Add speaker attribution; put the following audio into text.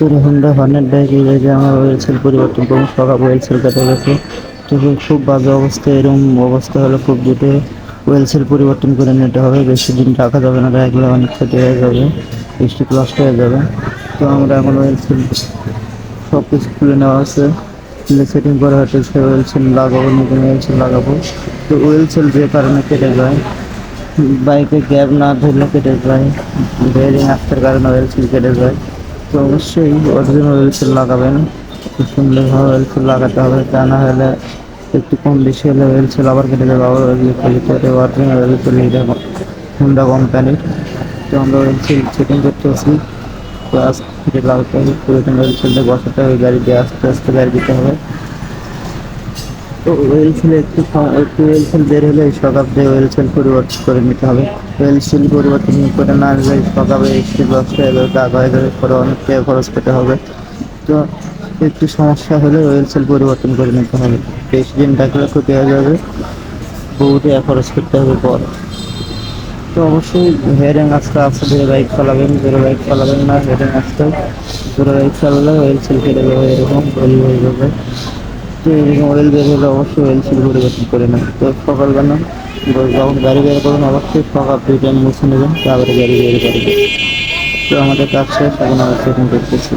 Speaker 1: তো Honda, Hornet bike এই যে আমার ওয়েল সেল পরিবর্তন করুন। সকাল ওয়েল সেল কেটে গেছে। তো খুব বাজে অবস্থা এরকম অবস্থা হলে খুব দ্রুত ওয়েল সেল পরিবর্তন করে নিতে হবে। বেশি দিন রাখা যাবে না রাখলে অনেক ক্ষতি হয়ে যাবে স্টিক নষ্ট হয়ে যাবে। তো আমরা এখন ওয়েল সেল সব কিছু খুলে নেওয়া আছে। খুলে সেটিং করা হচ্ছে সে ওয়েল সেল লাগাবো, নতুন ওয়েল সেল লাগাবো। তো ওয়েল সেল যে কারণে কেটে যায়, বাইকে গ্যাপ না ধরলে কেটে যায় বেয়ারিং আসার কারণে ওয়েল সেল কেটে যায়। তো অবশ্যই অরিজিনাল ওয়েল সেল লাগাবেন। খুব সুন্দরভাবে ওয়েল সেল লাগাতে হবে, তা না হলে একটু কম বেশি হলে ওয়েল সেল আবার কেটে যাবে আবার ওয়েল দিতে হবে অরিজিনাল ওয়েল সেল এটা হুন্ডা কোম্পানির তো আমরা ওয়েল সেল চেকিং করতে আসি তো ধীরে লাগাতে হবে পুরোটা ওয়েল সেলটা বসাতে হবে গাড়ি দিয়ে আস্তে আস্তে গাড়ি দিতে হবে। তো ওয়েল সেল একটু একটু ওয়েল সেল বের হলে সকাপ দিয়ে ওয়েল সেল পরিবর্তন করে নিতে হবে। ওয়েল সেল পরিবর্তন করে না নিলে সকাপে একটু হয়ে যাবে দাগ হয়ে যাবে পরে অনেক খরচ পেতে হবে। তো একটু সমস্যা হলে ওয়েল সেল পরিবর্তন করে নিতে হবে। বেশি দিন থাকলে ক্ষতি হয়ে যাবে। বহু টাকা খরচ করতে হবে পর। তো অবশ্যই হেয়ারিং আসতে আসতে ধরে বাইক চালাবেন ধরে বাইক চালাবেন না হেয়ারিং আসতে ধরে বাইক চালালে ওয়েল সেল কেটে যাবে, এরকম ওয়েল হয়ে যাবে। তো এরকম অয়েল বের হলে অবশ্যই অয়েল সিল পরিবর্তন করে নেন তো সকালবেলা যখন গাড়ি বের করুন অবশ্যই সকাল দুই টাইম মুছে নেবেন, তারপরে গাড়ি বের করে তো আমাদের কাজ শেষ, এখন আমরা সেটিং করতেছি